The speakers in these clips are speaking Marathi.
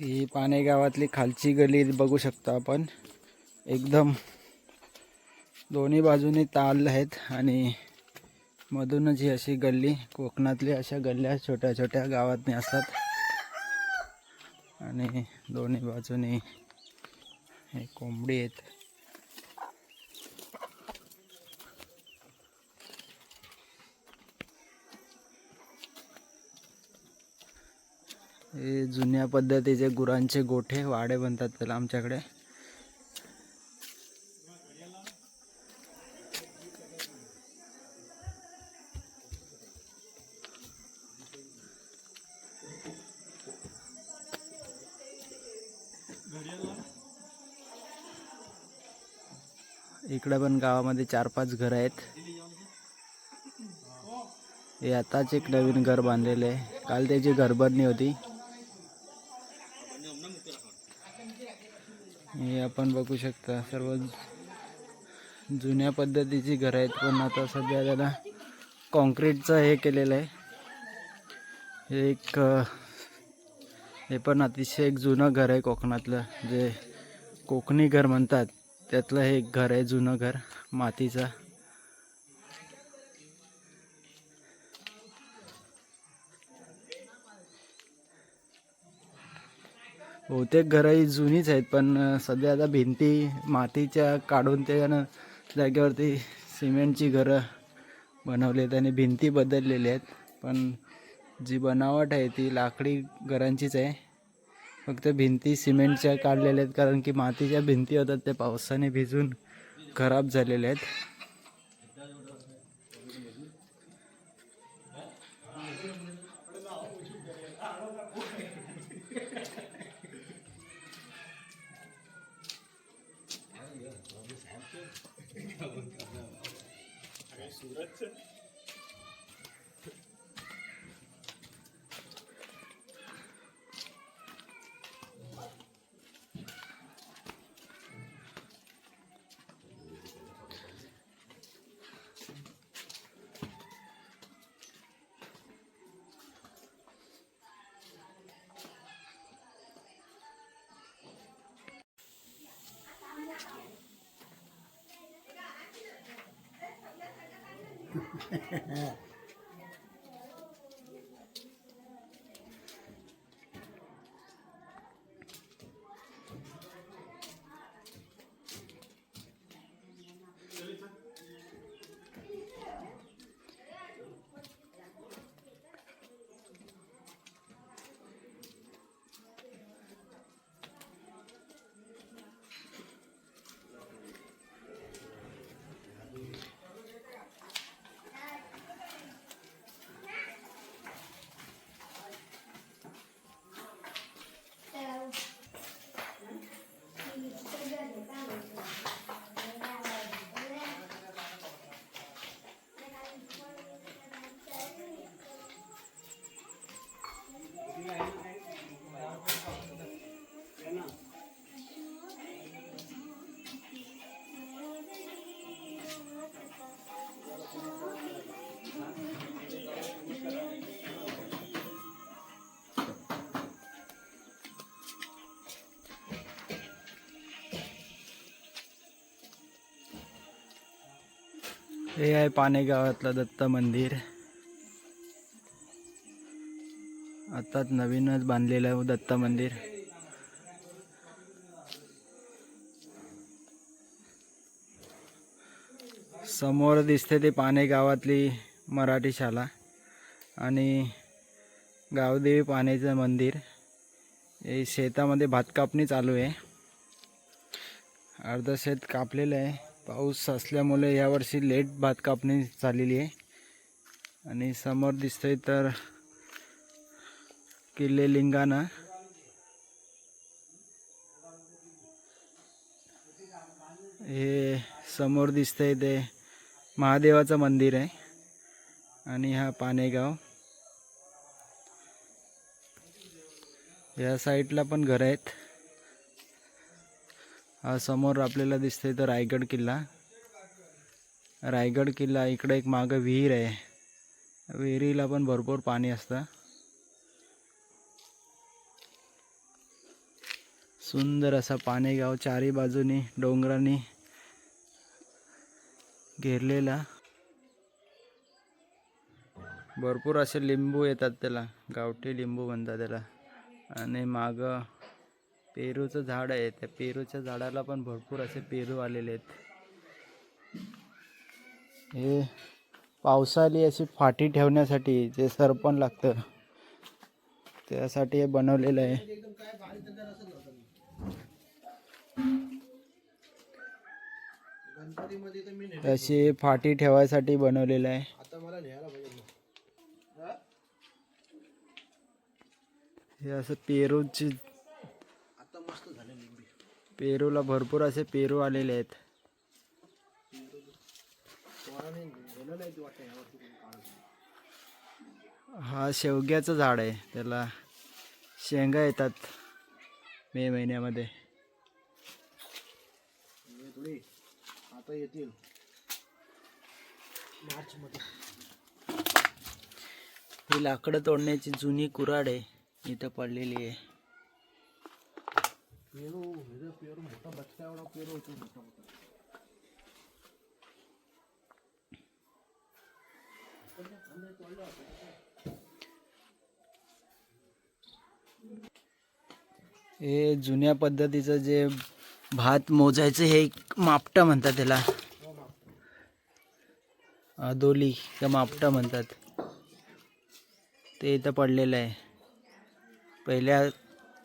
ही पाने गावातली खालची गली बघू शकतो आपण. एकदम दोन्ही बाजूनी ताल आहेत आणि मधूनच ही अशी गल्ली कोकणातली अशा गल्ल्या छोट्या छोट्या गावातनी असतात. आणि दोन्ही बाजूनी हे कोंबडी आहेत. हे जुन्या पद्धतीचे गुरांचे गोठे वाडे बनतात त्याला आमच्याकडे. इकडे पण गावामध्ये चार पाच घर आहेत. हे आताच एक नवीन घर बांधलेलं आहे. काल त्याची घरभरणी होती. हे आपण बघू शकता सर्व जुन्या पद्धतीची घरं आहेत. पण आता सध्या त्याला कॉन्क्रीटचं हे केलेलं आहे. हे एक हे पण अतिशय एक जुनं घर आहे कोकणातलं. जे कोकणी घर म्हणतात त्यातलं हे एक घर आहे जुनं घर मातीचं. बहुतेक घरं ही जुनीच आहेत पण सध्या आता भिंती मातीच्या काढून त्यानं जागेवरती सिमेंटची घरं बनवली आहेत आणि भिंती बदललेल्या आहेत. पण जी बनावट आहे ती लाकडी घरांचीच आहे. फक्त भिंती सिमेंटच्या काढलेल्या आहेत कारण की मातीच्या भिंती होतात त्या पावसाने भिजून खराब झालेल्या आहेत. ハハハハ。हे आहे पाने गावातलं दत्त मंदिर. आताच नवीनच बांधलेलं आहे दत्त मंदिर. समोर दिसते ते पाने गावातली मराठी शाळा आणि गावदेवी पानेचं मंदिर. हे शेतामध्ये भात कापणी चालू आहे. अर्ध शेत कापलेलं आहे. पाऊस असल्यामुळे यावर्षी लेट भात कापणी झालेली आहे. आणि समोर दिसतंय तर किल्ले लिंगाणा. हे समोर दिसतंय ते महादेवाचं मंदिर आहे. आणि हा पानेगाव या साईडला पण घर आहेत. समोर आपल्याला दिसतंय तर रायगड किल्ला. रायगड किल्ला इकडे एक मागं विहीर आहे. विहिरीला पण भरपूर पाणी असतं. सुंदर असा पानेगाव चारी बाजूनी डोंगरांनी घेरलेला. भरपूर असे लिंबू येतात त्याला. गावठी लिंबू म्हणतात त्याला. आणि मागं पेरूचं झाड आहे. त्या पेरूच्या झाडाला पण भरपूर असे पेरू आलेले आहेत. हे पावसाळी अशी फाटी ठेवण्यासाठी जे सरपण लागतं त्यासाठी हे बनवलेलं आहे. तशी फाटी ठेवायसाठी बनवलेलं आहे. हे असं पेरूची पेरूला भरपूर असे पेरू आलेले आहेत. हा शेवग्याचं झाड आहे. त्याला शेंगा येतात मे महिन्यामध्ये. आता येतील ही लाकडं तोडण्याची जुनी कुराड आहे. इथं पडलेली आहे. पेरू हे मोठा बचका एवढा पेरू होतो मोठा मोठा हे जुन्या पद्धतीचं जे भात मोजायचं हे एक मापटा म्हणतात त्याला. अदोली किंवा मापटा म्हणतात. ते इथं पडलेलं आहे. पहिल्या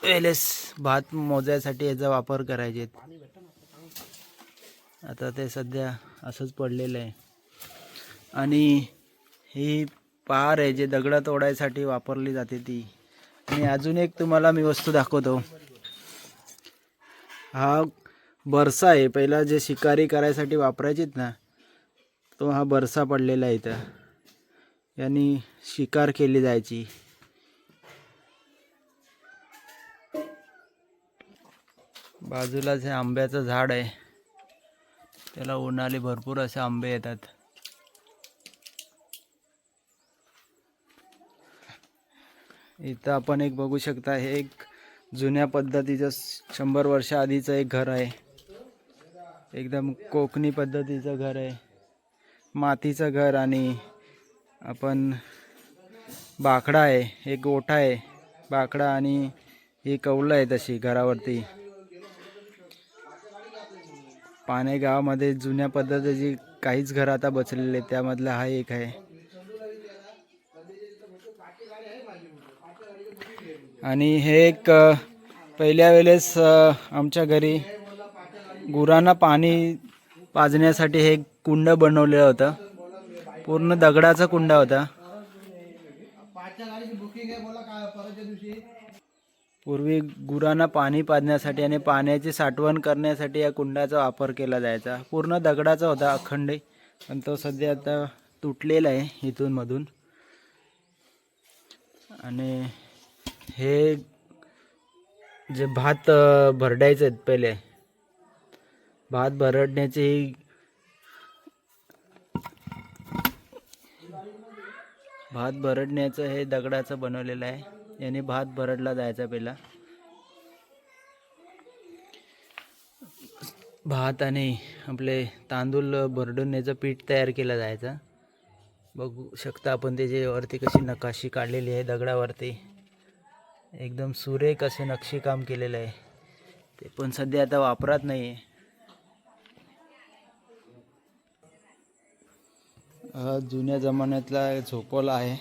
वेलेस भात मोजायसाठी याचा वापर करायचे आता ते सध्या असंच पडलेलं आहे. आणि ही पार आहे जे दगडं तोडायसाठी वापरली जाते ती. आणि अजून एक तुम्हाला मी वस्तू दाखवतो. हा बरसा आहे. पहिला जे शिकारी करायसाठी वापरायचीत ना तो हा बरसा पडलेला आहे इथं. यांनी शिकार केली जायची. बाजूलाच हे आंब्याचं झाड आहे. त्याला उन्हाळे भरपूर असे आंबे येतात. इथं आपण एक बघू शकता हे एक जुन्या पद्धतीचं शंभर वर्ष आधीचं एक घर आहे. एकदम कोकणी पद्धतीचं घर आहे. मातीचं घर आणि आपण बाकडा आहे एक गोठा आहे बाकडा आणि ही कौलं आहे तशी घरावरती. पाने गावामध्ये जुन्या पद्धतीची काहीच घरं आता बसलेले त्यामधला हा एक आहे. आणि हे एक पहिल्या वेळेस आमच्या घरी गुरांना पाणी पाजण्यासाठी हे एक कुंड बनवलेलं होतं. पूर्ण दगडाचा कुंड होता. पूर्वी गुरांना पाणी पाजण्यासाठी आणि पाण्याची साठवण करण्यासाठी या कुंडाचा वापर केला जायचा. पूर्ण दगडाचा होता अखंड. पण तो सध्या आता तुटलेला आहे इथून मधून आणि हे जे भात भरडायचे आहेत पहिले भात भरडण्याची भात भरडण्याचं हे दगडाचं बनवलेलं आहे. याने भात भरडला जायचा पहिला भात आणि आपले तांदूळ भरडून याचं पीठ तयार केलं जायचं. बघू शकता आपण त्याच्यावरती कशी नकाशी काढलेली आहे दगडावरती. एकदम सुरेख असे नक्षीकाम केलेलं आहे. ते पण सध्या आता वापरात नाही आहे हा जुन्या जमान्यातला झोपला आहे.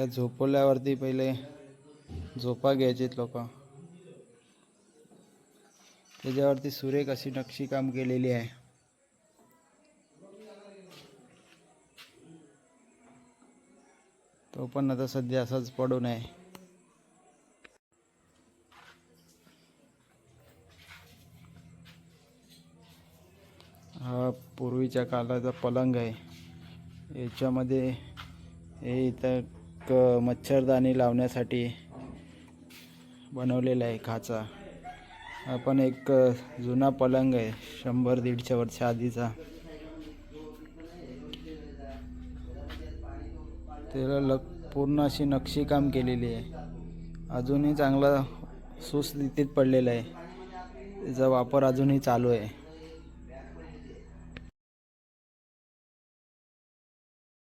या झोपल्यावरती पहिले झोपा घ्यायचेत लोक. त्याच्यावरती सुरेख अशी नक्षीकाम केलेली आहे. तो पण आता सध्या असाच पडून आहे. हा पूर्वीच्या काळाचा पलंग आहे. याच्यामध्ये हे इथं एक मच्छरदाणी लावण्यासाठी बनवलेला आहे खाचा. हा पण एक जुना पलंग आहे शंभर दीडशे वर्ष आधीचा. त्याला लक पूर्ण अशी नक्षीकाम केलेली आहे. अजूनही चांगला सुस्थितीत पडलेला आहे. त्याचा वापर अजूनही चालू आहे.